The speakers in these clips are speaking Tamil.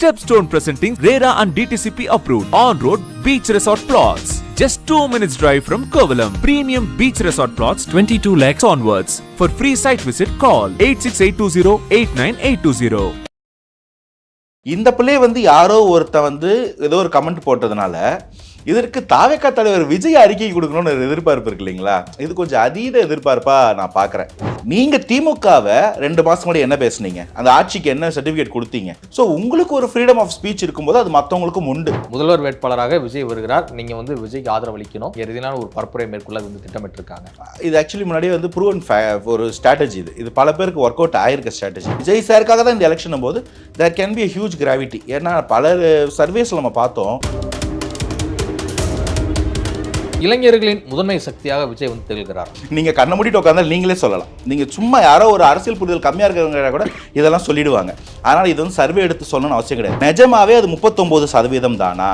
Stepstone presenting RERA and DTCP approved on-road beach resort plots. Just 2 minutes drive from Kovalam. Premium beach resort plots 22 lakhs onwards. For free site visit call 86820-89820. இந்த பிள்ளை வந்து யாரோ ஒருத்த வந்து ஏதோ ஒரு கமெண்ட் போட்டதுனால இதற்கு தாவேக்கா தலைவர் விஜய் அறிக்கை கொடுக்கணும்னு ஒரு எதிர்பார்ப்பு இருக்கு இல்லைங்களா? இது கொஞ்சம் அதீத எதிர்பார்ப்பா நான் பார்க்குறேன். நீங்க திமுகவை ரெண்டு மாசம் முன்னாடி என்ன பேசுனீங்க? அந்த ஆட்சிக்கு என்ன சர்டிஃபிகேட் கொடுத்தீங்க? ஸோ உங்களுக்கு ஒரு ஃப்ரீடம் ஆஃப் ஸ்பீச் இருக்கும்போது அது மற்றவங்களுக்கும் உண்டு. முதல்வர் வேட்பாளராக விஜய் வருகிறார். நீங்க வந்து விஜய்க்கு ஆதரவு அளிக்கணும் இறுதியான ஒரு பரப்புரை மேற்கொள்ள வந்து திட்டமிட்டிருக்காங்க. இது ஆக்சுவலி முன்னாடியே வந்து ப்ரூவன் ஒரு ஸ்ட்ராட்டஜி இது. இது பல பேருக்கு ஒர்க் அவுட் ஆயிருக்க ஸ்ட்ராட்டஜி விஜய் சாருக்காக தான் இந்த எலெக்ஷன் போது there can be huge gravity ஏன்னா பல சர்வேஸில் நம்ம பார்த்தோம். இளைஞர்களின் முதன்மை சக்தியாக விஜய் வந்து திகழ்கிறார். நீங்க கண்ண மூடிட்டு உட்காந்தா நீங்களே சொல்லலாம். நீங்க சும்மா யாரோ ஒரு அரசியல் புரிதல் கம்மியா இருக்கிறவங்க கூட இதெல்லாம் சொல்லிடுவாங்க. அதனால இது வந்து சர்வே எடுத்து சொல்லணும்னு அவசியம் கிடையாது. நிஜமாவே அது முப்பத்தொன்பது சதவீதம் தானா?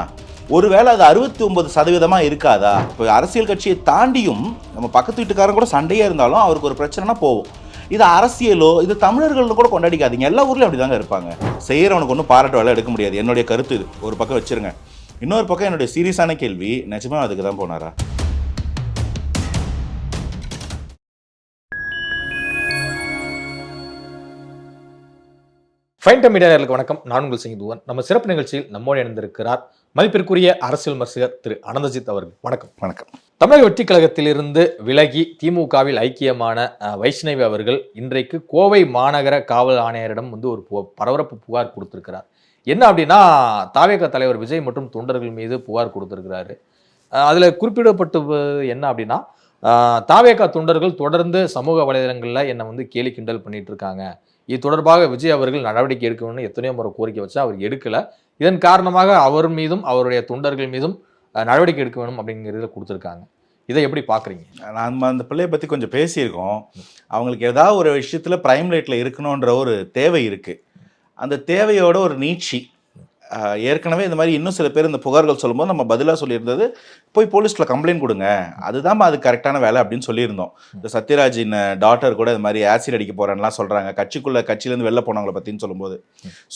ஒருவேளை அது அறுபத்தி ஒன்பது சதவீதமா இருக்காதா? இப்போ அரசியல் கட்சியை தாண்டியும் நம்ம பக்கத்து வீட்டுக்காரன் கூட சண்டையே இருந்தாலும் அவருக்கு ஒரு பிரச்சனைனா போகும் இது அரசியலோ இது தமிழர்கள்னு கூட கொண்டாடிக்காதீங்க. எல்லா ஊர்லயும் அப்படிதாங்க இருப்பாங்க. செய்கிறவனுக்கு ஒன்றும் பாராட்டு வேலை எடுக்க முடியாது. என்னுடைய கருத்து இது. ஒரு பக்கம் வச்சுருங்க. இன்னொரு பக்கம் என்னுடைய சீரியஸான கேள்வி நிஜமா அதுக்கு தான் போனாரா? ஃபைன் டைம் மீடியாளர்களுக்கு வணக்கம். நான் உங்கள் சிங் தூவன். நம்ம சிறப்பு நிகழ்ச்சியில் நம்மோடு இணைந்திருக்கிறார் மதிப்பிற்குரிய அரசியல் விமர்சகர் திரு அனந்தஜித் அவர்கள். வணக்கம். வணக்கம். தமிழக வெற்றி கழகத்திலிருந்து விலகி திமுகவில் ஐக்கியமான வைஷ்ணவி அவர்கள் இன்றைக்கு கோவை மாநகர காவல் ஆணையரிடம் வந்து ஒரு பரபரப்பு புகார் கொடுத்திருக்கிறார். என்ன அப்படின்னா தாவேக தலைவர் விஜய் மற்றும் தொண்டர்கள் மீது புகார் கொடுத்துருக்கிறாரு. அதில் குறிப்பிடப்பட்டு என்ன அப்படின்னா அஹ், தாவேகா தொண்டர்கள் தொடர்ந்து சமூக வலைதளங்களில் என்னை வந்து கேலி கிண்டல் பண்ணிட்டு இருக்காங்க. இது தொடர்பாக விஜய் அவர்கள் நடவடிக்கை எடுக்கணும்னு எத்தனையோ முறை கோரிக்கை வச்சா அவர் எடுக்கலை. இதன் காரணமாக அவர் மீதும் அவருடைய தொண்டர்கள் மீதும் நடவடிக்கை எடுக்க வேணும் அப்படிங்கிறத கொடுத்துருக்காங்க. இதை எப்படி பார்க்குறீங்க நம்ம அந்த பிள்ளையை பற்றி கொஞ்சம் பேசியிருக்கோம். அவங்களுக்கு ஏதாவது ஒரு விஷயத்தில் ப்ரைம் லைட்டில் இருக்கணுன்ற ஒரு தேவை இருக்குது அந்த தேவையோட ஒரு நீட்சி. ஏற்கனவே இந்த மாதிரி இன்னும் சில பேர் இந்த புகார்கள் சொல்லும்போது நம்ம பதிலாக சொல்லியிருந்தது போய் போலீஸில் கம்ப்ளைண்ட் கொடுங்க. அதுதான் அது கரெக்டான வேலை அப்படின்னு சொல்லியிருந்தோம். இந்த சத்யராஜின் டாட்டர் கூட இது மாதிரி ஆசிட் அடிக்க போகிறேன்லாம் சொல்கிறாங்க கட்சிக்குள்ளே கட்சியிலேருந்து வெளில போனவங்களை பற்றின்னு சொல்லும்போது.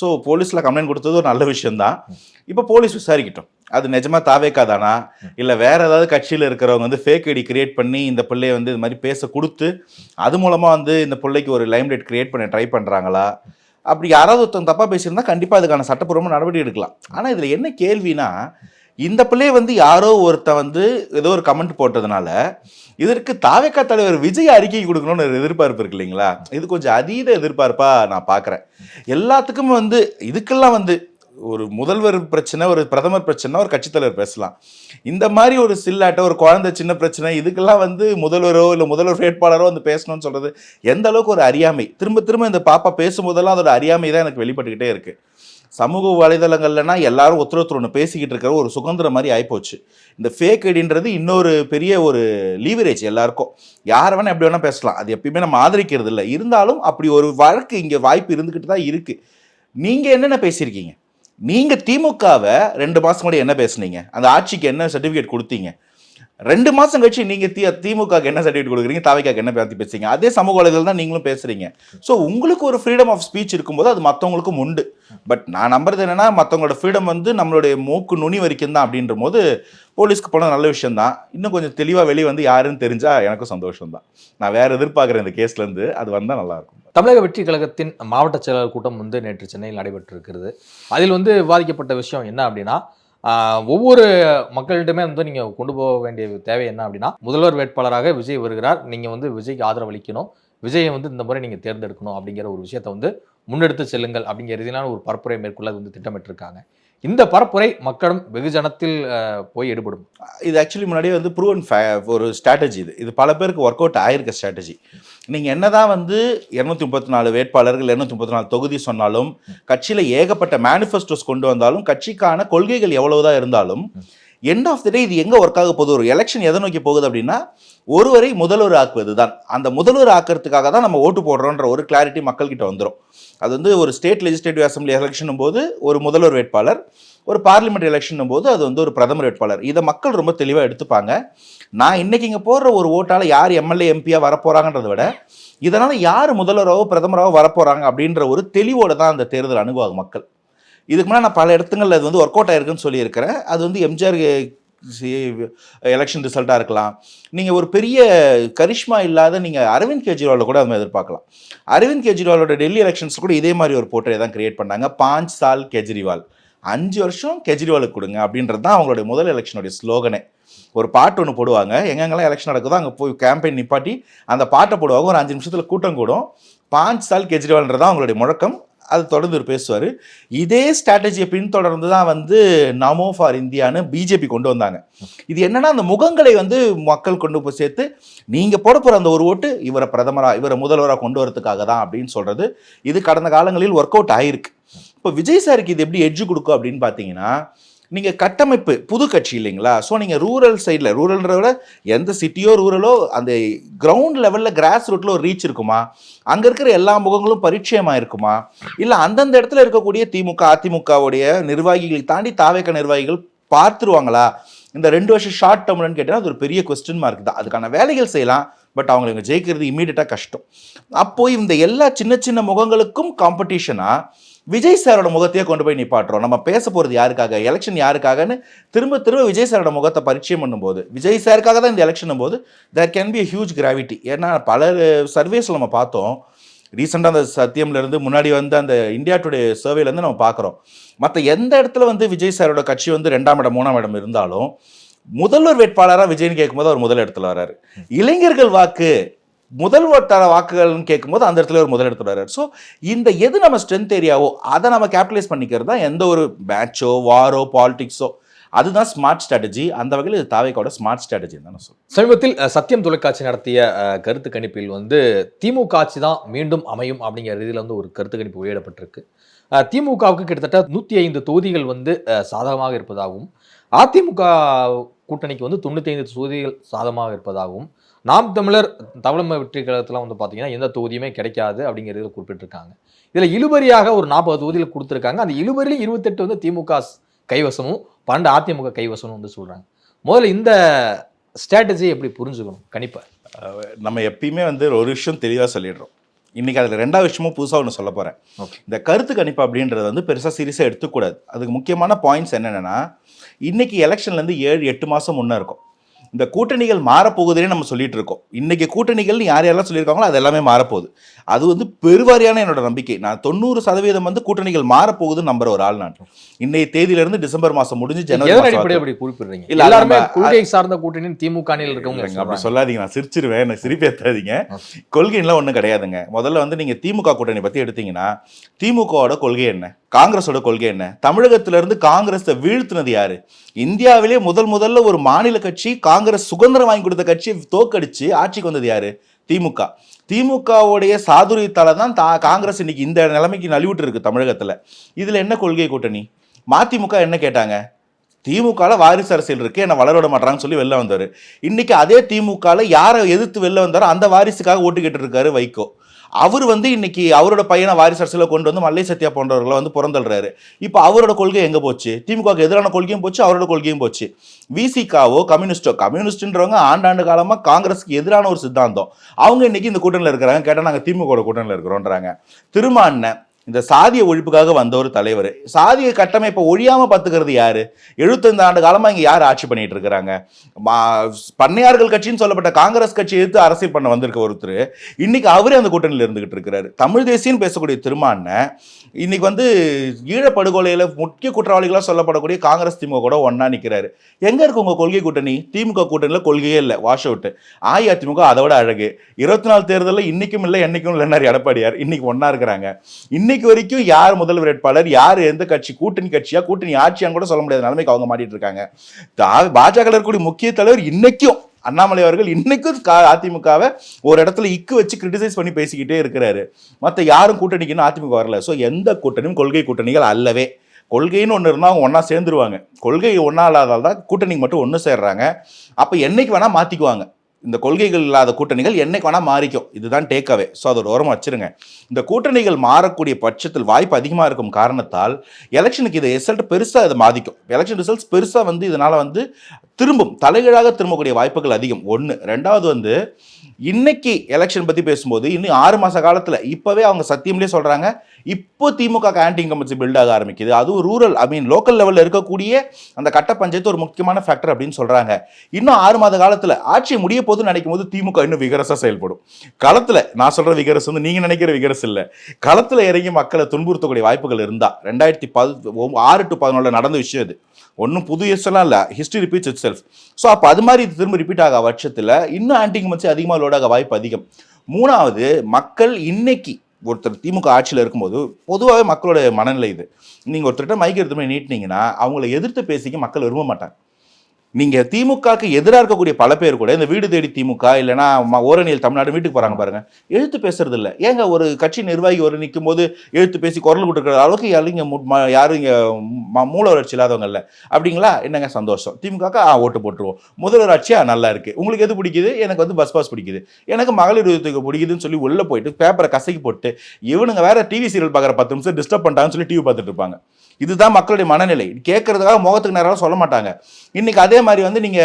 ஸோ போலீஸில் கம்ப்ளைண்ட் கொடுத்தது ஒரு நல்ல விஷயம்தான். இப்போ போலீஸ் விசாரிக்கட்டும். அது நிஜமா தாவேக்காதானா? இல்லை வேறு ஏதாவது கட்சியில் இருக்கிறவங்க வந்து ஃபேக் ஐடி கிரியேட் பண்ணி இந்த பிள்ளையை வந்து இது மாதிரி பேச கொடுத்து அது மூலமாக வந்து இந்த பிள்ளைக்கு ஒரு லைம்லைட் கிரியேட் பண்ண ட்ரை பண்ணுறாங்களா அப்படி யாராவது ஒருத்தவங்க தப்பாக பேசியிருந்தா கண்டிப்பாக அதுக்கான சட்டப்பூர்வமாக நடவடிக்கை எடுக்கலாம். ஆனால் இதில் என்ன கேள்வினா இந்த பிள்ளைய வந்து யாரோ ஒருத்தன் வந்து ஏதோ ஒரு கமெண்ட் போட்டதுனால இதற்கு தாவேக்கா தலைவர் விஜய் அறிக்கை கொடுக்கணும்னு ஒரு எதிர்பார்ப்பு இருக்கு இல்லைங்களா? இது கொஞ்சம் அதீத எதிர்பார்ப்பாக நான் பார்க்குறேன் எல்லாத்துக்கும் வந்து இதுக்கெல்லாம் வந்து ஒரு முதல்வர் பிரச்சனை ஒரு பிரதமர் பிரச்சனை ஒரு கட்சித்தலைவர் பேசலாம். இந்த மாதிரி ஒரு சில்லாட்ட ஒரு குழந்தை சின்ன பிரச்சனை இதுக்கெல்லாம் வந்து முதல்வரோ இல்லை முதல்வர் வேட்பாளரோ வந்து பேசணும்னு சொல்கிறது எந்த அளவுக்கு ஒரு அறியாமை? திரும்ப திரும்ப இந்த பாப்பா பேசும்போதெல்லாம் அதோட அறியாமை தான் எனக்கு வெளிப்பட்டுக்கிட்டே இருக்குது சமூக வலைதளங்கள்லனா எல்லாரும் ஒருத்தர் ஒருத்தர் ஒன்று பேசிக்கிட்டு இருக்கிற ஒரு சுதந்திரம் மாதிரி ஆகிப்போச்சு இந்த ஃபேக் ஐடின்றது இன்னொரு பெரிய ஒரு லீவரேஜ் எல்லாருக்கும். யார் வேணால் எப்படி வேணால் பேசலாம். அது எப்பயுமே நம்ம ஆதரிக்கிறது இல்லை இருந்தாலும் அப்படி ஒரு வழக்கு இங்கே வாய்ப்பு இருந்துக்கிட்டு தான் இருக்குது நீங்கள் என்னென்ன பேசியிருக்கீங்க? நீங்கள் திமுகவை ரெண்டு மாதம் முன்னாடி என்ன பேசுனீங்க? அந்த ஆட்சிக்கு என்ன சர்டிஃபிகேட் கொடுத்தீங்க? ரெண்டு மாதம் கழிச்சு நீங்கள் தி திமுக என்ன சர்டிஃபிகேட் கொடுக்குறீங்க தாவைக்காக்கு என்ன பேசி பேசுறீங்க? அதே சமூக வலைதளம் தான் நீங்களும் பேசுறீங்க. ஸோ உங்களுக்கு ஒரு ஃப்ரீடம் ஆஃப் ஸ்பீச் இருக்கும்போது அது மற்றவங்களுக்கும் உண்டு. பட் நான் நம்புறது என்னன்னா மற்றவங்களோட ஃப்ரீடம் வந்து நம்மளுடைய மூக்கு நுனி வரைக்கும் தான் அப்படின்ற போது போலீஸ்க்கு போனால் நல்ல விஷயம் தான் இன்னும் கொஞ்சம் தெளிவாக வெளியே வந்து யாருன்னு தெரிஞ்சால் எனக்கும் சந்தோஷம் தான் நான் வேறு எதிர்பார்க்குறேன் இந்த கேஸ்லேருந்து அது வந்தால் நல்லாயிருக்கும் தமிழக வெற்றி கழகத்தின் மாவட்ட செயலாளர் கூட்டம் வந்து நேற்று சென்னையில் நடைபெற்றிருக்கிறது. அதில் வந்து விவாதிக்கப்பட்ட விஷயம் என்ன அப்படின்னா ஒவ்வொரு மக்கள்கிட்டமே வந்து நீங்கள் கொண்டு போக வேண்டிய தேவை என்ன அப்படின்னா முதல்வர் வேட்பாளராக விஜய் வருகிறார். நீங்கள் வந்து விஜய்க்கு ஆதரவு அளிக்கணும் விஜயை வந்து இந்த முறை நீங்கள் தேர்ந்தெடுக்கணும் அப்படிங்கிற ஒரு விஷயத்தை வந்து முன்னெடுத்து செல்லுங்கள் அப்படிங்கிற ரீதியிலான ஒரு பரப்புரை மேற்கொள்ள வந்து திட்டமிட்டிருக்காங்க. இந்த பரப்புரை மக்களும் வெகுஜனத்தில் போய் எடுபடும். இது ஆக்சுவலி முன்னாடியே வந்து ப்ரூவன் ஒரு ஸ்ட்ராட்டஜி இது. இது பல பேருக்கு ஒர்க் அவுட் ஆயிருக்க ஸ்ட்ராட்டஜி நீங்கள் என்னதான் வந்து இரநூத்தி முப்பத்தி நாலு வேட்பாளர்கள் இரநூத்தி முப்பத்தி நாலு தொகுதி சொன்னாலும் கட்சியில் ஏகப்பட்ட மேனிஃபெஸ்டோஸ் கொண்டு வந்தாலும் கட்சிக்கான கொள்கைகள் எவ்வளவுதான் இருந்தாலும் எண்ட் ஆஃப் த டே இது எங்கே ஒர்க் ஆக போகுது? ஒரு எலெக்ஷன் எதை நோக்கி போகுது அப்படின்னா ஒருவரை முதல்வர் ஆக்குவது தான் அந்த முதல்வர் ஆக்கிறதுக்காக தான் நம்ம ஓட்டு போடுறோன்ற ஒரு கிளாரிட்டி மக்கள்கிட்ட வந்துடும் அது வந்து ஒரு ஸ்டேட் லெஜிஸ்லேட்டிவ் அசம்பிளி எலெக்ஷனும் போது ஒரு முதல்வர் வேட்பாளர் ஒரு பார்லிமெண்ட் எலெக்ஷன் போது அது வந்து ஒரு பிரதமர் வேட்பாளர். இதை மக்கள் ரொம்ப தெளிவாக எடுத்துப்பாங்க. நான் இன்னைக்கு இங்கே போடுற ஒரு ஓட்டால் யார் எம்எல்ஏ எம்பியாக வரப்போகிறாங்கன்றத விட இதனால் யார் முதல்வராகவோ பிரதமராகவோ வரப்போகிறாங்க அப்படின்ற ஒரு தெளிவோட தான் அந்த தேர்தல் அணுகுவாங்க மக்கள். இதுக்கு முன்னாடி நான் பல இடத்துங்களில் அது வந்து ஒர்க் அவுட் ஆயிருக்குன்னு சொல்லியிருக்கிறேன். அது வந்து எம்ஜிஆர் எலெக்ஷன் ரிசல்ட்டாக இருக்கலாம். நீங்கள் ஒரு பெரிய கரிஷ்மா இல்லாத நீங்கள் அரவிந்த் கெஜ்ரிவாலை கூட அது எதிர்பார்க்கலாம். அரவிந்த் கெஜ்ரிவாலோட டெல்லி எலெக்ஷன்ஸ் கூட இதே மாதிரி ஒரு போர்ட்ரே தான் கிரியேட் பண்ணாங்க. பாஞ்ச் சால் கெஜ்ரிவால். அஞ்சு வருஷம் கெஜ்ரிவாலுக்கு கொடுங்க அப்படின்றது தான் அவங்களுடைய முதல் எலெக்ஷனுடைய ஸ்லோகனே ஒரு பாட்டு ஒன்று போடுவாங்க. எங்கெங்கெல்லாம் எலெக்ஷன் நடக்குதோ அங்கே போய் கேம்பெயின் நிப்பாட்டி அந்த பாட்டை போடுவாங்க. ஒரு அஞ்சு நிமிஷத்தில் கூட்டம் கூடும். பாஞ்ச் சால் கெஜ்ரிவால்ன்றது தான் அவங்களுடைய முழக்கம். அது தொடர்ந்து இவர் பேசுவார். இதே ஸ்ட்ராட்டஜியை பின்தொடர்ந்து தான் வந்து நமோ ஃபார் இந்தியான்னு பிஜேபி கொண்டு வந்தாங்க. இது என்னன்னா அந்த முகங்களை வந்து மக்கள் கொண்டு போய் சேர்த்து நீங்கள் போட போகிற அந்த ஒரு ஓட்டு இவரை பிரதமராக இவரை முதல்வராக கொண்டு வரதுக்காக தான் அப்படின்னு சொல்கிறது இது கடந்த காலங்களில் ஒர்க் அவுட் ஆகிருக்கு இப்போ விஜய் சாருக்கு இது எப்படி எட்ஜு கொடுக்கும் அப்படின்னு பார்த்தீங்கன்னா நீங்கள் கட்டமைப்பு புது கட்சி இல்லைங்களா? ஸோ நீங்கள் ரூரல் சைடில் ரூரல்ன்றத விட எந்த சிட்டியோ ரூரலோ அந்த கிரவுண்ட் லெவலில் கிராஸ் ரூட்டில் ஒரு ரீச் இருக்குமா? அங்கே இருக்கிற எல்லா முகங்களும் பரிச்சயமாக இருக்குமா இல்லை அந்தந்த இடத்துல இருக்கக்கூடிய திமுக அதிமுகவுடைய நிர்வாகிகளை தாண்டி தாவேக்க நிர்வாகிகள் பார்த்துருவாங்களா? இந்த ரெண்டு வருஷம் ஷார்ட் டேர்ம்லன்னு கேட்டால் அது ஒரு பெரிய கொஸ்டின் மார்க் தான். அதுக்கான வேலைகள் செய்யலாம் பட் அவங்களை இங்கே ஜெயிக்கிறது இமீடியட்டாக கஷ்டம். அப்போது இந்த எல்லா சின்ன சின்ன முகங்களுக்கும் காம்படிஷனாக விஜய் சாரோட முகத்தையே கொண்டு போய் நிப்பாட்டுறோம். நம்ம பேச போகிறது யாருக்காக? எலெக்ஷன் யாருக்காகன்னு திரும்ப திரும்ப விஜய் சாரோட முகத்தை பரிச்சயம் பண்ணும்போது விஜய் சாருக்காக தான் இந்த எலெக்ஷன் போது there can be huge gravity ஏன்னா பல சர்வேஸில் நம்ம பார்த்தோம். ரீசெண்டாக அந்த சத்தியம்லேருந்து முன்னாடி வந்து அந்த இந்தியா டுடே சர்வேலேருந்து நம்ம பார்க்குறோம். மற்ற எந்த இடத்துல வந்து விஜய் சாரோட கட்சி வந்து ரெண்டாம் இடம் மூணாம் இடம் இருந்தாலும் முதல்வர் வேட்பாளராக விஜய்னு கேட்கும்போது அவர் முதல் இடத்துல வர்றாரு. இளைஞர்கள் வாக்கு முதல்வர் தர வாக்குகள்னு கேட்கும்போது அந்த இடத்துல ஒரு முதல் வர்றாரு. ஸோ இந்த எது நம்ம ஸ்ட்ரென்த் ஏரியாவோ அதை நம்ம கேபிட்டலைஸ் பண்ணிக்கிறது தான் எந்த ஒரு மேட்சோ வாரோ பாலிடிக்ஸோ அதுதான் ஸ்மார்ட் ஸ்ட்ராட்டஜி அந்த வகையில் இது தாவைக்கோட ஸ்மார்ட் ஸ்ட்ராட்டஜி தான் நான் சொல்லுவேன் சமீபத்தில் சத்தியம் தொலைக்காட்சி நடத்திய கருத்து கணிப்பில் வந்து திமுக ஆட்சி தான் மீண்டும் அமையும் அப்படிங்கிற ரீதியில் வந்து ஒரு கருத்து கணிப்பு வெளியிடப்பட்டிருக்கு. திமுகவுக்கு கிட்டத்தட்ட நூற்றி ஐந்து தொகுதிகள் வந்து சாதகமாக இருப்பதாகவும் அதிமுக கூட்டணிக்கு வந்து தொண்ணூற்றி ஐந்து தொகுதிகள் சாதகமாக இருப்பதாகவும் நாம் தமிழர் தமிழக வெற்றி கழகத்தில் வந்து பார்த்தீங்கன்னா எந்த தொகுதியுமே கிடைக்காது அப்படிங்கிறதுல குறிப்பிட்டிருக்காங்க. இதில் இழுபறியாக ஒரு நாற்பது தொகுதிகள் கொடுத்துருக்காங்க. அந்த இழுபறியில் இருபத்தெட்டு வந்து திமுக கைவசமும் பன்னெண்டு அதிமுக கைவசமும் வந்து சொல்கிறாங்க முதல்ல இந்த ஸ்ட்ராட்டஜி எப்படி புரிஞ்சுக்கணும்? கணிப்பை நம்ம எப்பயுமே வந்து ஒரு விஷயம் தெளிவாக சொல்லிடுறோம். இன்னைக்கு அதில் ரெண்டாவது விஷயமும் புதுசாக ஒன்று சொல்ல போகிறேன் இந்த கருத்து கணிப்பு அப்படின்றது வந்து பெருசாக சீரியஸாக எடுத்துக்கூடாது. அதுக்கு முக்கியமான பாயிண்ட்ஸ் என்னென்னா இன்னைக்கு எலெக்ஷன்லேருந்து ஏழு எட்டு மாதம் முன்னே இருக்கும். இந்த கூட்டணிகள் மாறப்போகுதுன்னே நம்ம சொல்லிட்டு இருக்கோம். இன்னைக்கு கூட்டணிகள் யார் யாரெல்லாம் சொல்லியிருக்காங்களோ அது எல்லாமே மாறப்போகுது. அது வந்து பெருவாரியான என்னோட நம்பிக்கை. நான் தொண்ணூறு சதவீதம் வந்து கூட்டணிகள் மாறப்போகுதுன்னு நம்புற ஒரு ஆள் நான். இன்னைய தேதியிலிருந்து டிசம்பர் மாதம் முடிஞ்சு ஜனவரி. அப்படி குறிப்பிடுறீங்க? இல்ல, எல்லாருமே கொள்கை சார்ந்த கூட்டணி திமுக இருக்கவங்க அப்படி. சொல்லாதீங்க. நான் சிரிச்சிருவேன் எனக்கு சிரிப்பேத்தாதீங்க. Okay. கொள்கைலாம் ஒன்றும் கிடையாதுங்க. முதல்ல வந்து நீங்க திமுக கூட்டணி பத்தி எடுத்தீங்கன்னா திமுகவோட கொள்கை என்ன? காங்கிரஸோட கொள்கை என்ன? தமிழகத்துல இருந்து காங்கிரஸை வீழ்த்தினது யாரு? இந்தியாவிலே முதல் முதல்ல ஒரு மாநில கட்சி காங்கிரஸ் காங்கிரஸ் சுதந்திரம் வாங்கி கொடுத்த கட்சியை தோக்கடிச்சு ஆட்சிக்கு வந்தது யாரு? திமுக. திமுகவுடைய சாதுரியத்தால தான் தா காங்கிரஸ் இன்னைக்கு இந்த நிலைமைக்கு நலிவுட்டு இருக்கு தமிழகத்தில். இதில் என்ன கொள்கை கூட்டணி? மதிமுக என்ன கேட்டாங்க? திமுகவில் வாரிசு அரசியல் இருக்கு என்னை வளர விட மாட்டாங்கன்னு சொல்லி வெளில வந்தார். இன்னைக்கு அதே திமுகவில் யாரை எதிர்த்து வெளில வந்தாரோ அந்த வாரிசுக்காக ஓட்டு கேட்டு இருக்காரு வைகோ. அவர் வந்து இன்னைக்கு அவரோட பையனை வாரிசு அரசியல கொண்டு வந்து மல்லை சத்யா போன்றவர்களை வந்து புறந்தள்ளுறாரு. இப்போ அவரோட கொள்கை எங்கே போச்சு? திமுகவுக்கு எதிரான கொள்கையும் போச்சு அவரோட கொள்கையும் போச்சு. விசிகாவோ கம்யூனிஸ்டோ? கம்யூனிஸ்ட்ன்றவங்க ஆண்டாண்டு காலமாக காங்கிரஸ்க்கு எதிரான ஒரு சித்தாந்தம். அவங்க இன்னைக்கு இந்த கூட்டணியில் இருக்கிறாங்க. கேட்டால் நாங்கள் திமுக கூட்டணியில் இருக்கிறோன்றாங்க. திருமாண்ண இந்த சாதிய ஒழிப்புக்காக வந்த ஒரு தலைவர். சாதிய கட்டமைப்பை ஒழியாமல் பார்த்துக்கிறது யார்? எழுபத்தைந்து ஆண்டு காலமாக இங்கே யார் ஆட்சி பண்ணிட்டு இருக்கிறாங்க? பண்ணையார்கள் கட்சின்னு சொல்லப்பட்ட காங்கிரஸ் கட்சி எதிர்த்து அரசியல் பண்ண வந்திருக்க ஒருத்தர். இன்னைக்கு அவரே அந்த கூட்டணியில் இருந்துகிட்டு இருக்கிறாரு. தமிழ் தேசியன்னு பேசக்கூடிய திருமாண்ண இன்னைக்கு வந்து ஈழப்படுகொலையில் முக்கிய குற்றவாளிகளாக சொல்லப்படக்கூடிய காங்கிரஸ் திமுக கூட ஒன்றா நிற்கிறாரு எங்கே இருக்கு உங்கள் கொள்கை கூட்டணி? திமுக கூட்டணியில் கொள்கையே இல்லை. வாஷ் அவுட்டு அஇஅதிமுக அதை விட அழகு. இருபத்தி நாலு தேர்தலில் இன்னைக்கும் இல்லை என்றைக்கும் இல்லைனார் எடப்பாடியார் இன்னைக்கு ஒன்றா இருக்கிறாங்க. இன்னைக்கு வரைக்கும் யார் முதல் வேட்பாளர் யார் எந்த கட்சி கூட்டணி கட்சியாக கூட்டணி ஆட்சியான்னு கூட சொல்ல முடியாத நிலைமைக்கு அவங்க மாட்டிட்டு இருக்காங்க. தா- பாஜக இருக்கக்கூடிய முக்கிய தலைவர் இன்னைக்கும் அண்ணாமலை அவர்கள் இன்னைக்கும் கா- அதிமுகவை ஒரு இடத்துல இக்கு வச்சு கிரிட்டிசைஸ் பண்ணி பேசிக்கிட்டே இருக்கிறாரு. மற்ற யாரும் கூட்டணிக்குன்னு அதிமுக வரல. ஸோ எந்த கூட்டணியும் கொள்கை கூட்டணிகள் அல்லவே. கொள்கைன்னு ஒன்று இருந்தால் அவங்க ஒன்றா சேர்ந்துருவாங்க. கொள்கை ஒன்றா இல்லாதால் தான் கூட்டணிக்கு மட்டும் ஒன்று சேர்றாங்க. அப்போ என்னைக்கு வேணால் மாற்றிக்குவாங்க இந்த கொள்கைகள் இல்லாத கூட்டணிகள் என்னைக்கு வேணால் மாறிக்கும். இதுதான் டேக் அவே ஸோ அதோட ஓரமாக வச்சிருங்க. இந்த கூட்டணிகள் மாறக்கூடிய பட்சத்தில் வாய்ப்பு அதிகமாக இருக்கும் காரணத்தால் எலெக்ஷனுக்கு இது ரிசல்ட் பெருசாக இது பாதிக்கும். எலெக்ஷன் ரிசல்ட்ஸ் பெருசாக வந்து இதனால் வந்து திரும்பும். தலைகீழாக திரும்பக்கூடிய வாய்ப்புகள் அதிகம். ஒன்று ரெண்டாவது வந்து இன்னைக்கு எலெக்ஷன் பற்றி பேசும்போது இன்னும் ஆறு மாத காலத்தில் இப்போவே அவங்க சத்தியம்லேயே சொல்கிறாங்க இப்போ திமுக ஆன்டி இன்கம்பன்சி பில்ட் ஆக ஆரம்பிக்குது. அதுவும் ரூரல் ஐ மீன் லோக்கல் லெவலில் இருக்கக்கூடிய அந்த கட்ட பஞ்சாயத்து ஒரு முக்கியமான ஃபேக்டர் அப்படின்னு சொல்கிறாங்க இன்னும் ஆறு மாத காலத்தில் ஆட்சி முடிய போது நினைக்கும் போது திமுக இன்னும் விகரசாக செயல்படும். களத்தில் நான் சொல்கிற விகரசு வந்து நீங்கள் நினைக்கிற விகரசு இல்லை. களத்தில் இறங்கி மக்களை துன்புறுத்தக்கூடிய வாய்ப்புகள் இருந்தால் ரெண்டாயிரத்தி பது ஆறு டு பதினொன்றில் நடந்த விஷயம் இது. ஒன்றும் புது எல்லாம் இல்லை. History repeats itself so அப்போ அது மாதிரி இது திரும்ப ரிப்பீட் ஆக பட்சத்தில் இன்னும் ஆன்டிகமன்சி அதிகமாக லோடாக வாய்ப்பு அதிகம். மூணாவது மக்கள் இன்னைக்கு ஒருத்தர் திமுக ஆட்சியில் இருக்கும்போது பொதுவாகவே மக்களோட மனநிலை இது. நீங்கள் ஒருத்தர்கிட்ட மைக் எடுத்து போய் நீட்டினீங்கன்னா அவங்கள எதிர்த்து பேசிக்க மக்கள் விரும்ப மாட்டாங்க. நீங்கள் திமுகக்கு எதிராக இருக்கக்கூடிய பல பேர் கூட இந்த வீடு தேடி திமுக இல்லைன்னா ம- ஓரணியில் தமிழ்நாடு வீட்டுக்கு போகிறாங்க பாருங்கள் எழுத்து பேசுறது இல்லை. ஏங்க ஒரு கட்சி நிர்வாகி ஒரு நிற்கும் போது எழுத்து பேசி குரல் கொடுக்குற அளவுக்கு யாரும் இங்கே யாரும் இங்கே மூல வளர்ச்சி இல்லாதவங்க இல்லை. அப்படிங்களா? என்னங்க சந்தோஷம். திமுக ஆ ஓட்டு போட்டுருவோம். முதல்வர் ஆட்சியாக நல்லா இருக்குது உங்களுக்கு எது பிடிக்குது? எனக்கு வந்து பஸ் பாஸ் பிடிக்குது. எனக்கு மகளிர் உதவித்தொகை பிடிக்குதுன்னு சொல்லி உள்ளே போயிட்டு பேப்பரை கசக்கி போட்டு இவனுங்க வேற டிவி சீரியல் பார்க்குற பத்து நிமிஷம் டிஸ்டர்ப் பண்ணிட்டாங்கன்னு சொல்லி டிவி பார்த்துட்டு இருப்பாங்க. இதுதான் மக்களுடைய மனநிலை. கேட்கறதுக்காக முகத்துக்கு நேரம் சொல்ல மாட்டாங்க. இன்னைக்கு அதே மாதிரி வந்து நீங்க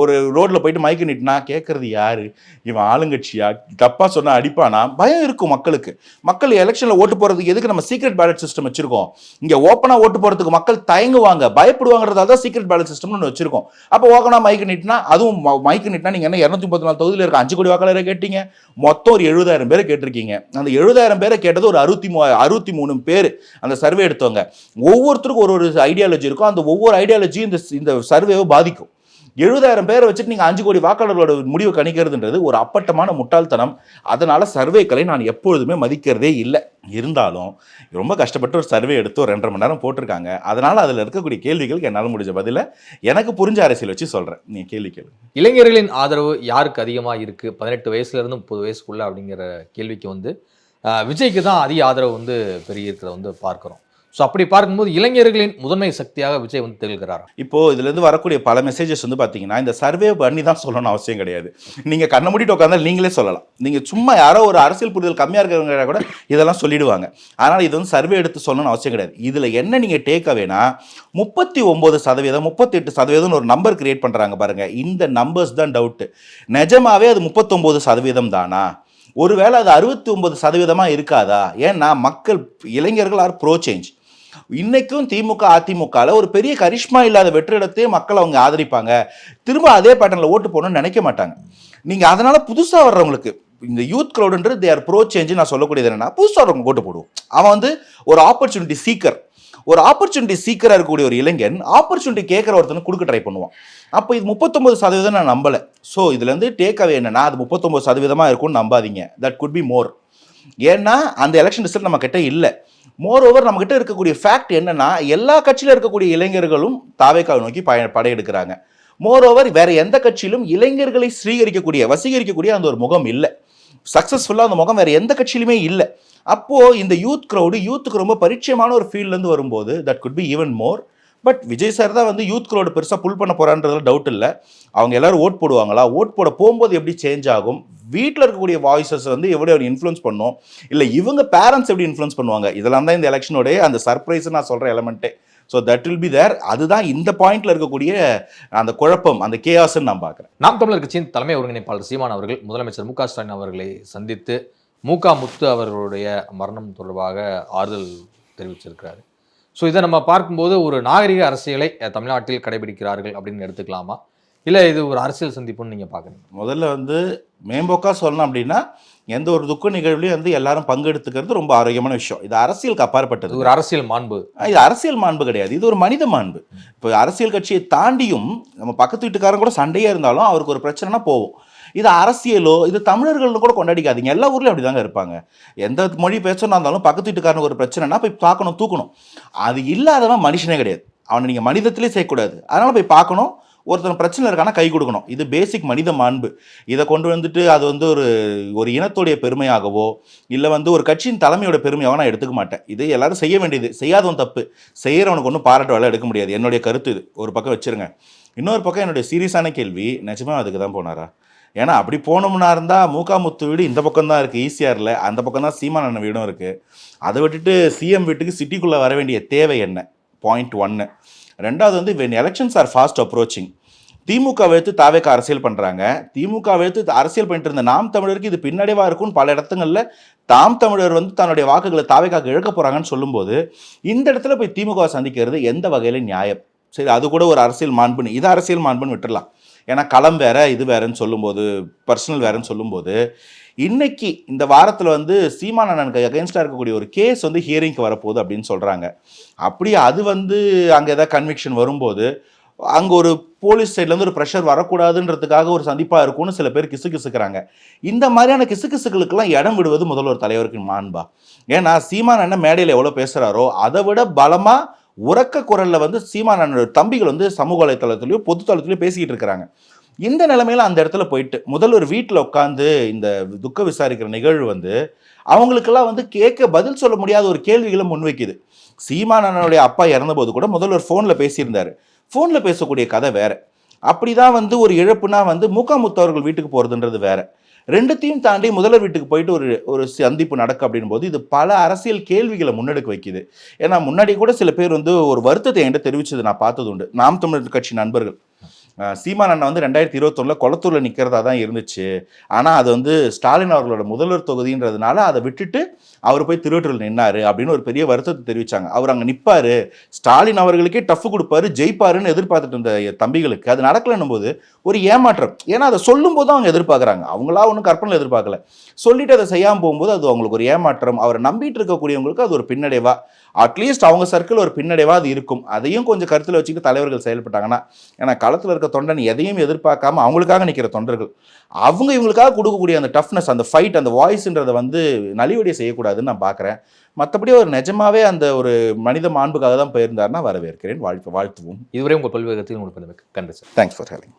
ஒரு ரோட்ல போயிட்டு மைக்கு நிட்டுனா கேட்கறது யாரு? இவன் ஆளுங்கட்சியா? தப்பா சொன்னா அடிப்பானா? பயம் இருக்கும் மக்களுக்கு. மக்கள் எலெக்ஷன்ல ஓட்டு போறதுக்கு எதுக்கு நம்ம சீக்ரெட் பேலட் சிஸ்டம் வச்சிருக்கோம்? இங்க ஓப்பனா ஓட்டு போறதுக்கு மக்கள் தயங்குவாங்க. பயப்படுவாங்கிறதால தான் சீக்ரெட் பேலட் சிஸ்டம்னு ஒன்று வச்சிருக்கோம். அப்போ ஓகனா மைக்கு நிட்டுனா அதுவும் மைக்கு நிட்டுனா நீங்க என்ன இரநூத்தி முப்பத்தி நாலு தொகுதியில் இருக்க அஞ்சு கோடி வாக்காளரை கேட்டீங்க? மொத்தம் ஒரு எழுபதாயிரம் பேரை கேட்டிருக்கீங்க. அந்த எழுபதாயிரம் பேரை கேட்டது ஒரு அறுபத்தி மூ அறுபத்தி மூணு பேர். அந்த சர்வே எடுத்தவங்க. ஒவ்வொருத்தருக்கும் ஒரு ஒரு ஐடியாலஜி இருக்கும். அந்த ஒவ்வொரு ஐடியாலஜியும் இந்த இந்த சர்வேவை பாதிக்கும். எழுபதாயிரம் பேரை வச்சுட்டு நீங்கள் அஞ்சு கோடி வாக்காளர்களோட முடிவு கணிக்கிறதுன்றது ஒரு அப்பட்டமான முட்டாள்தனம். அதனால் சர்வேக்களை நான் எப்பொழுதுமே மதிக்கிறதே இல்லை. இருந்தாலும் ரொம்ப கஷ்டப்பட்டு ஒரு சர்வே எடுத்து ஒரு ரெண்டரை மணி நேரம் போட்டிருக்காங்க. அதனால் அதில் இருக்கக்கூடிய கேள்விகளுக்கு என்னால் முடிஞ்ச பதில எனக்கு புரிஞ்ச அரசியல் வச்சு சொல்கிறேன் நீ கேள்வி கேள்வி இளைஞர்களின் ஆதரவு யாருக்கு அதிகமாக இருக்குது பதினெட்டு வயசுலேருந்து முப்பது வயசுக்குள்ள அப்படிங்கிற கேள்விக்கு வந்து விஜய்க்கு தான் அதிக ஆதரவு வந்து பெரிய இருக்கிறத வந்து பார்க்குறோம். ஸோ அப்படி பார்க்கும்போது இளைஞர்களின் முதன்மை சக்தியாக விஜய் வந்து திகழ்கிறார். இப்போ இதுலேருந்து வரக்கூடிய பல மெசேஜஸ் வந்து பார்த்தீங்கன்னா இந்த சர்வே பண்ணி தான் சொல்லணும் அவசியம் கிடையாது. நீங்கள் கண்ணை மூடிட்டு உட்காந்தா நீங்களே சொல்லலாம். நீங்கள் சும்மா யாரோ ஒரு அரசியல் புரிதல் கம்மியாக இருக்கிறவங்க கூட இதெல்லாம் சொல்லிடுவாங்க. அதனால் இது வந்து சர்வே எடுத்து சொல்லணும்னு அவசியம் கிடையாது. இதில் என்ன நீங்கள் டேக் அவேனா முப்பத்தி ஒம்பது சதவீதம் முப்பத்தெட்டு சதவீதம்னு ஒரு நம்பர் கிரியேட் பண்ணுறாங்க பாருங்கள் இந்த நம்பர்ஸ் தான் டவுட்டு நிஜமாவே அது முப்பத்தொன்பது சதவீதம் தானா? ஒருவேளை அது அறுபத்தி ஒன்பது சதவீதமாக இருக்காதா? ஏன்னா மக்கள் இளைஞர்கள் ஆர் ப்ரோ சேஞ்ச் இன்னைக்கும் திமுக அதிமுகவில் ஒரு பெரிய கரிஷ்மா இல்லாத வெற்றிடத்தையே மக்கள் அவங்க ஆதரிப்பாங்க. திரும்ப அதே பேட்டர்னில் ஓட்டு போடணும்னு நினைக்க மாட்டாங்க. நீங்கள் அதனால் புதுசாக வர்றவங்களுக்கு இந்த யூத் க்ரௌடுன்றது தேர் ப்ரோ சேஞ்சு நான் சொல்லக்கூடியது என்னன்னா புதுசாக வர்றவங்க ஓட்டு போடுவோம். அவன் வந்து ஒரு ஆப்பர்ச்சுனிட்டி சீக்கர் ஒரு ஆப்பர்ச்சுனிட்டி சீக்கராக இருக்கக்கூடிய ஒரு இளைஞன் ஆப்பர்ச்சுனிட்டி கேட்குற ஒருத்தனுக்கு கொடுக்க ட்ரை பண்ணுவான். அப்போ இது முப்பத்தொம்பது சதவீதம் நான் நம்பலை. ஸோ இதுலேருந்து டேக் அவே என்னன்னா அது முப்பத்தொம்பது சதவீதமாக இருக்கும்னு நம்பாதீங்க. தட் குட் பி மோர் ஏன்னா அந்த எலெக்ஷன் ரிசல்ட் நம்ம கிட்ட இல்லை. மோர் ஓவர் நம்ம இருக்கக்கூடிய ஃபேக்ட் என்னன்னா எல்லா கட்சியில் இருக்கக்கூடிய இளைஞர்களும் தாவேக்காவை நோக்கி பய படையெடுக்கிறாங்க. மோர் ஓவர் வேற எந்த கட்சியிலும் இளைஞர்களை ஸ்ரீகரிக்கக்கூடிய வசீகரிக்கக்கூடிய அந்த ஒரு முகம் இல்லை. சக்ஸஸ்ஃபுல்லாக அந்த முகம் வேற எந்த கட்சியிலுமே இல்லை. அப்போது இந்த யூத் க்ரௌடு யூத்துக்கு ரொம்ப பரிச்சயமான ஒரு ஃபீல்ட்லேருந்து வரும்போது that could be even more but Vijay sir தான் வந்து யூத் க்ரௌடு பெருசாக புல் பண்ண போகிறான்றதுல டவுட் இல்லை. அவங்க எல்லாரும் ஓட் போடுவாங்களா? ஓட் போட போகும்போது எப்படி சேஞ்ச் ஆகும்? வீட்டில் இருக்கக்கூடிய வாய்ஸஸ் வந்து எப்படி அவர் இன்ஃப்ளூயன்ஸ் பண்ணும்? இல்லை இவங்க பேரண்ட்ஸ் எப்படி இன்ஃப்ளூயன்ஸ் பண்ணுவாங்க? இதெல்லாம் தான் இந்த எலெக்ஷனோடைய அந்த சர்ப்ரைஸ் நான் சொல்கிற எலமெண்ட்டே so that will be there அதுதான் இந்த பாயிண்ட்ல இருக்கக்கூடிய அந்த குழப்பம் அந்த கேஆஸ்ன்னு நான் பார்க்குறேன். நாம் தமிழர் கட்சியின் தலைமை ஒருங்கிணைப்பாளர் சீமான் அவர்கள் முதலமைச்சர் மு க ஸ்டாலின் அவர்களை சந்தித்து மு முத்து அவர்களுடைய மரணம் தொடர்பாக ஆறுதல் தெரிவிச்சிருக்கிறார். ஸோ இதை நம்ம பார்க்கும்போது ஒரு நாகரிக அரசியலை தமிழ்நாட்டில் கடைபிடிக்கிறார்கள் அப்படின்னு எடுத்துக்கலாமா? இல்லை இது ஒரு அரசியல் சந்திப்புன்னு நீங்கள் பார்க்குறீங்க முதல்ல வந்து மேம்போக்கா சொல்லணும் அப்படின்னா எந்த ஒரு துக்க நிகழ்வுலையும் வந்து எல்லாரும் பங்கெடுத்துக்கிறது ரொம்ப ஆரோக்கியமான விஷயம். இது அரசியலுக்கு அப்பாற்பட்டது. ஒரு அரசியல் மாண்பு. இது அரசியல் மாண்பு கிடையாது. இது ஒரு மனித மாண்பு. இப்போ அரசியல் கட்சியை தாண்டியும் நம்ம பக்கத்து வீட்டுக்காரன் கூட சண்டையே இருந்தாலும் அவருக்கு ஒரு பிரச்சனைனா போகும் இது அரசியலோ இது தமிழர்கள்னு கூட கொண்டாடிக்காதீங்க. எல்லா ஊர்லயும் அப்படிதாங்க இருப்பாங்க. எந்த மொழி பேசணும் இருந்தாலும் பக்கத்து வீட்டுக்காரனுக்கு ஒரு பிரச்சனைனா போய் பார்க்கணும் தூக்கணும். அது இல்லாதவன் மனுஷனே கிடையாது. அவனை நீங்கள் மனிதத்திலே செய்யக்கூடாது. அதனால் போய் பார்க்கணும். ஒருத்தன் பிரச்சனை இருக்கானா கை கொடுக்கணும். இது பேசிக் மனித மாண்பு. இதை கொண்டு வந்துட்டு அது வந்து ஒரு ஒரு இனத்துடைய பெருமையாகவோ இல்லை வந்து ஒரு கட்சியின் தலைமையோட பெருமையாகவோ நான் எடுத்துக்க மாட்டேன். இது எல்லாரும் செய்ய வேண்டியது. செய்யாதவன் தப்பு. செய்கிறவனுக்கு ஒன்றும் பாராட்டு வேலை எடுக்க முடியாது. என்னுடைய கருத்து இது. ஒரு பக்கம் வச்சிருங்க. இன்னொரு பக்கம் என்னுடைய சீரியஸான கேள்வி நிஜமாக அதுக்கு தான் போனாரா? ஏன்னா அப்படி போனோம்னா இருந்தால் மூக்காமுத்து வீடு இந்த பக்கம் தான் இருக்குது ஈசிஆரில் அந்த பக்கம் தான் சீமான் அண்ணன் வீடும் இருக்குது அதை விட்டுட்டு சிஎம் வீட்டுக்கு சிட்டிக்குள்ளே வர வேண்டிய தேவை என்ன? பாயிண்ட் ஒன்று ரெண்டாவது வந்து when elections are fast approaching DMK வைத்து தாவேக்க அரசியல் பண்றாங்க. திமுக வைத்து அரசியல் பண்ணிட்டு இருந்த நாம் தமிழருக்கு இது பின்னடைவாக இருக்கும்னு பல இடத்துங்களில் தாம் தமிழர் வந்து தன்னுடைய வாக்குகளை தாவேக்காக இழக்க போகிறாங்கன்னு சொல்லும்போது இந்த இடத்துல போய் திமுக சந்திக்கிறது எந்த வகையில நியாயம்? சரி அது கூட ஒரு அரசியல் மாண்புன்னு இது அரசியல் மாண்புன்னு விட்டுடலாம் ஏன்னா களம் வேற இது வேறன்னு சொல்லும்போது பர்சனல் வேறன்னு சொல்லும்போது இன்னைக்கு இந்த வாரத்தில் வந்து சீமான் அண்ணனுக்கு அகேன்ஸ்டாக இருக்கக்கூடிய ஒரு கேஸ் வந்து ஹியரிங்க்கு வரப்போகுது அப்படின்னு சொல்கிறாங்க அப்படியே அது வந்து அங்கே ஏதாவது கன்விக்ஷன் வரும்போது அங்கே ஒரு போலீஸ் சைட்லேருந்து ஒரு ப்ரெஷர் வரக்கூடாதுன்றதுக்காக ஒரு சந்திப்பாக இருக்கும்னு சில பேர் கிசு கிசுக்கிறாங்க இந்த மாதிரியான கிசு கிசுக்களுக்கெல்லாம் இடம் விடுவது முதல்வர் தலைவருக்கு மாண்பா. ஏன்னா சீமான் அண்ணன் மேடையில் எவ்வளோ பேசுகிறாரோ அதை விட பலமாக உறக்க குரலில் வந்து சீமானோட தம்பிகள் வந்து சமூக வலைத்தளத்துலையோ பொது தளத்துலையோ பேசிக்கிட்டு இருக்கிறாங்க. இந்த நிலைமையில் அந்த இடத்துல போயிட்டு முதல்வர் வீட்டில் உட்காந்து இந்த துக்க விசாரிக்கிற நிகழ்வு வந்து அவங்களுக்கெல்லாம் வந்து கேட்க பதில் சொல்ல முடியாத ஒரு கேள்விகளை முன்வைக்குது. சீமானனுடைய அண்ணனுடைய அப்பா இறந்தபோது கூட முதல்வர் ஃபோனில் பேசியிருந்தார். ஃபோனில் பேசக்கூடிய கதை வேற. அப்படிதான் வந்து ஒரு இழப்புனா வந்து மூக்காமுத்து வீட்டுக்கு போகிறதுன்றது வேறு. ரெண்டுத்தையும் தாண்டி முதல்வர் வீட்டுக்கு போயிட்டு ஒரு ஒரு சந்திப்பு நடக்கும் அப்படின் போது இது பல அரசியல் கேள்விகளை முன்னெடுக்க வைக்குது. ஏன்னா முன்னாடி கூட சில பேர் வந்து ஒரு வருத்தத்தை என்கிட்ட தெரிவிச்சது நான் பார்த்தது உண்டு. நாம் தமிழர் கட்சி நண்பர்கள். சீமான் அண்ணன் வந்து ரெண்டாயிரத்தி இருபத்தொன்னில் கொளத்தூரில் நிற்கிறதா தான் இருந்துச்சு. ஆனால் அது வந்து ஸ்டாலின் அவர்களோட முதல்வர் தொகுதின்றதுனால அதை விட்டுட்டு அவர் போய் திருவற்றூரில் நின்னார் அப்படின்னு ஒரு பெரிய வருத்தத்தை தெரிவித்தாங்க அவர் அங்கே நிற்பார் ஸ்டாலின் அவர்களுக்கே டஃப் கொடுப்பாரு ஜெயிப்பாருன்னு எதிர்பார்த்துட்டு இருந்த என் தம்பிகளுக்கு. அது நடக்கலன்னும் போது ஒரு ஏமாற்றம். ஏன்னா அதை சொல்லும் போது அவங்க எதிர்பார்க்குறாங்க. அவங்களா ஒன்றும் கற்பனை எதிர்பார்க்கல. சொல்லிட்டு அதை செய்யாமல் போகும்போது அது அவங்களுக்கு ஒரு ஏமாற்றம். அவரை நம்பிட்டு இருக்கக்கூடியவங்களுக்கு அது ஒரு பின்னடைவா. அட்லீஸ்ட் அவங்க சர்க்கிள் ஒரு பின்னடைவாக அது இருக்கும். அதையும் கொஞ்சம் கருத்தில் வச்சுக்கிட்டு தலைவர்கள் செயல்பட்டாங்கன்னா ஏன்னா களத்தில் இருக்க தொண்டன் எதையும் எதிர்பார்க்காம அவங்களுக்காக நிற்கிற தொண்டர்கள். அவங்க இவங்களுக்காக கொடுக்கக்கூடிய அந்த டஃப்னஸ் அந்த ஃபைட் அந்த வாய்ஸ்ன்றதை வந்து நலிவடைய செய்யக்கூடாதுன்னு நான் பார்க்குறேன். மற்றபடி ஒரு நிஜமாவே அந்த ஒரு மனித மாண்புக்காக தான் போயிருந்தாருன்னா வரவேற்கிறேன். வாழ்த்து வாழ்த்துவோம். இதுவரை உங்கள் பல்வேறு உங்களுக்கு கண்டு சார். Thanks for having